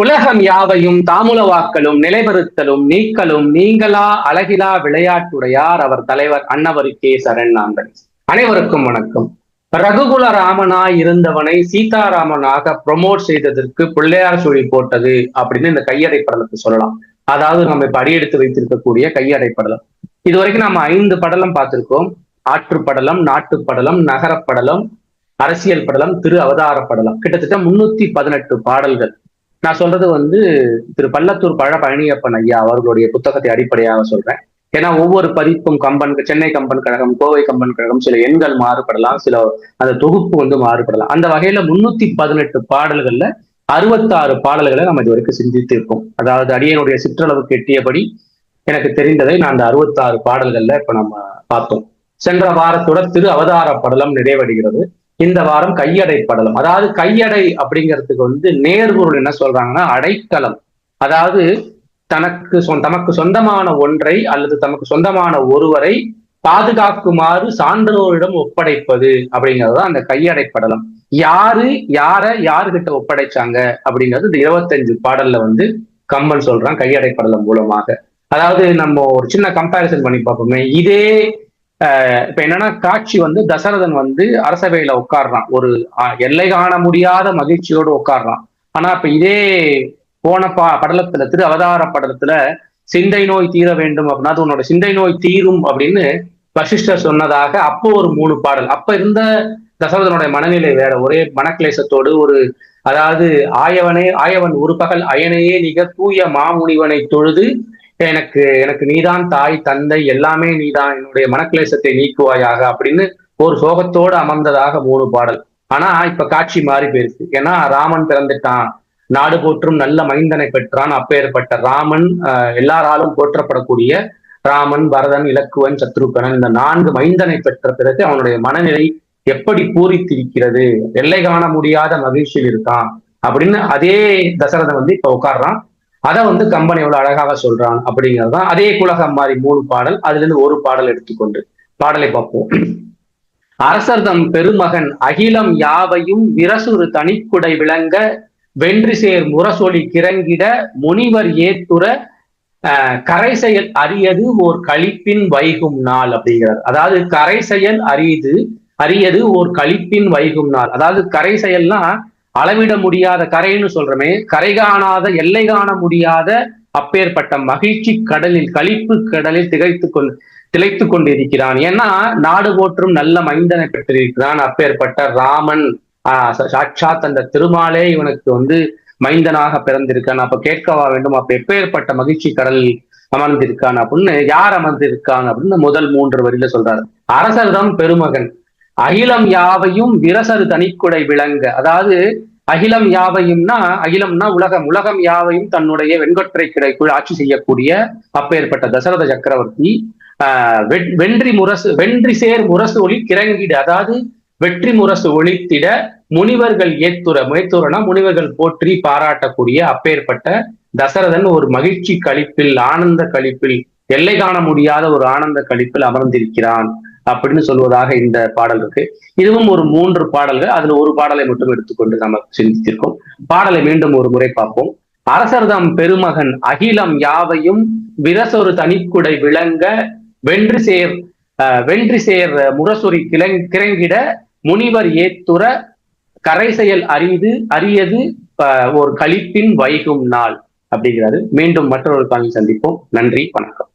உலகம் யாவையும் தாமுலவாக்கலும் நிலைபெறுத்தலும் நீக்கலும் நீங்களா அழகிலா விளையாட்டுடையார் அவர் தலைவர் அன்னவருக்கே சரண் நாங்கள். அனைவருக்கும் வணக்கம். ரகுகுல ராமனாய் இருந்தவனை சீதாராமனாக ப்ரொமோட் செய்ததற்கு பிள்ளையார் சுழி போட்டது அப்படின்னு இந்த கையடை படலத்தை சொல்லலாம். அதாவது நம்ம இப்ப அடியெடுத்து வைத்திருக்கக்கூடிய கையடை படலம் இது வரைக்கும் நம்ம ஐந்து படலம் பார்த்திருக்கோம். ஆற்று படலம் நாட்டு படலம் நகரப்படலம் அரசியல் படலம் திரு அவதார படலம். கிட்டத்தட்ட முன்னூத்தி பதினெட்டு பாடல்கள். நான் சொல்றது வந்து திரு பள்ளத்தூர் பழ பழனியப்பன் ஐயா அவர்களுடைய புத்தகத்தை அடிப்படையாக சொல்றேன். ஏன்னா ஒவ்வொரு பதிப்பும் கம்பன் சென்னை கம்பன் கழகம் கோவை கம்பன் கழகம் சில எண்கள் மாறுபடலாம் சில அந்த தொகுப்பு வந்து மாறுபடலாம். அந்த வகையில முன்னூத்தி பதினெட்டு பாடல்கள்ல அறுபத்தாறு பாடல்களை நம்ம இது வரைக்கும் சிந்தித்து இருக்கோம் அதாவது அடியனுடைய சிற்றளவுக்கு எட்டியபடி எனக்கு தெரிந்ததை நான் அந்த அறுபத்தாறு பாடல்கள்ல இப்ப நம்ம பார்த்தோம். சென்ற வாரத்தோட திரு அவதார படலம் நிறைவடைகிறது. இந்த வாரம் கையடை படலம் அதாவது கையடை அப்படிங்கிறதுக்கு வந்து நேர்பொருள் என்ன சொல்றாங்கன்னா அடைக்கலம். அதாவது தனக்கு தமக்கு சொந்தமான ஒன்றை அல்லது தமக்கு சொந்தமான ஒருவரை பாதுகாக்குமாறு சான்றோரிடம் ஒப்படைப்பது அப்படிங்கிறதுதான் அந்த கையடை படலம் யாரு யார யாருகிட்ட ஒப்படைச்சாங்க அப்படிங்கிறது இந்த இருபத்தஞ்சு பாடல்ல வந்து கம்பன் சொல்றான் கையடை படலம் மூலமாக. அதாவது நம்ம ஒரு சின்ன கம்பேரிசன் பண்ணி பார்ப்போமே. இதே இப்ப என்னன்னா காட்சி வந்து தசரதன் வந்து அரசவையில உட்காடுறான் ஒரு எல்லை காண முடியாத மகிழ்ச்சியோடு உட்காடுறான் ஆனா இப்ப இதே போன பா படலத்துல திரு அவதார படலத்துல சிந்தை நோய் தீர வேண்டும் அப்படின்னா அது உன்னோட சிந்தை நோய் தீரும் அப்படின்னு வசிஷ்டர் சொன்னதாக அப்போ ஒரு மூணு பாடல். அப்ப இருந்த தசரதனுடைய மனநிலை வேற. ஒரே மனக்லேசத்தோடு ஒரு அதாவது ஆயவனே ஆயவன் ஒரு பகல் அயனையே நிக தூய மாமுனிவனை தொழுது எனக்கு எனக்கு நீதான் தாய் தந்தை எல்லாமே நீதான் என்னுடைய மனக்லேசத்தை நீக்குவாயாக அப்படின்னு ஒரு சோகத்தோடு அமர்ந்ததாக மூணு பாடல். ஆனா இப்ப காட்சி மாறி போயிருச்சு. ஏன்னா ராமன் பிறந்துட்டான். நாடு போற்றும் நல்ல மைந்தனை பெற்றான். அப்பேற்பட்ட ராமன் எல்லாராலும் போற்றப்படக்கூடிய ராமன் பரதன் இலக்குவன் சத்ருகனன் இந்த நான்கு மைந்தனை பெற்ற பிறகு அவனுடைய மனநிலை எப்படி பூரித்திருக்கிறது? எல்லை காண முடியாத மகிழ்ச்சியில் இருக்கான் அப்படின்னு அதே தசரதன் வந்து இப்ப உட்காடுறான் அதை வந்து கம்பன் எவ்வளவு அழகாக சொல்றான் அப்படிங்கிறது தான் அதே குலகம் மாதிரி மூணு பாடல் அதுல இருந்து ஒரு பாடல் எடுத்துக்கொண்டு பாடலை பார்ப்போம். அரசர் தம் பெருமகன் அகிலம் யாவையும் விரசுறு தனிக்குடை விளங்க வென்று சேர் முரசொலி கிறங்கிட முனிவர் ஏத்துற கரை செயல் அரியது ஓர் கழிப்பின் வைகும் நாள் அப்படிங்கிறார். அதாவது கரை செயல் அரியது அரியது ஓர் கழிப்பின் வைகும் நாள். அதாவது கரை செயல்னா அளவிட முடியாத கரைன்னு சொல்றமே கரை காணாத எல்லை காண முடியாத அப்பேற்பட்ட மகிழ்ச்சி கடலில் கழிப்பு கடலில் திகைத்து கொண்டு திளைத்து கொண்டிருக்கிறான். ஏன்னா நாடு போற்றும் நல்ல மைந்தனை பெற்றிருக்கிறான் அப்பேற்பட்ட ராமன். ஆஹ் சாட்சாத் அந்த திருமாலே இவனுக்கு வந்து மைந்தனாக பிறந்திருக்கான். அப்ப கேட்கவா வேண்டும் அப்ப எப்பேற்பட்ட மகிழ்ச்சி கடலில் அமர்ந்திருக்கான் அப்படின்னு யார் அமர்ந்திருக்கான் அப்படின்னு முதல் மூன்று வரியில சொல்றாரு. அரசர்தான் பெருமகன். அகிலம் யாவையும் விரசரு தனிக்குடை விளங்க. அதாவது அகிலம் யாவையும்னா அகிலம்னா உலகம். உலகம் யாவையும் தன்னுடைய வெண்கொற்றை கிடைக்குள் ஆட்சி செய்யக்கூடிய அப்பேற்பட்ட தசரத சக்கரவர்த்தி ஆஹ் வென்றி முரசு வென்றி சேர் முரசு ஒளி கிறங்கிடு. அதாவது வெற்றி முரசு ஒழித்திட முனிவர்கள் ஏத்துற முயத்துறனா முனிவர்கள் போற்றி பாராட்டக்கூடிய அப்பேற்பட்ட தசரதன் ஒரு மகிழ்ச்சி கழிப்பில் ஆனந்த கழிப்பில் எல்லை காண முடியாத ஒரு ஆனந்த கழிப்பில் அமர்ந்திருக்கிறான். அப்படின்னு சொல்வதாக இந்த பாடல் இருக்கு. இதுவும் ஒரு மூன்று பாடல்கள். அதுல ஒரு பாடலை மட்டும் எடுத்துக்கொண்டு நம்ம சிந்தித்திருக்கோம். பாடலை மீண்டும் ஒரு முறை பார்ப்போம். அரசர்தம் பெருமகன் அகிலம் யாவையும் விரசொரு தனிக்குடை விளங்க வென்று சேர் வென்றி சேர் முரசொரி கிளங் கிரங்கிட முனிவர் ஏத்துற கரை செயல் அறிந்து அரியது ஒரு கழிப்பின் வைகும் நாள் அப்படிங்கிறாரு. மீண்டும் மற்றொரு காலில் சந்திப்போம். நன்றி வணக்கம்.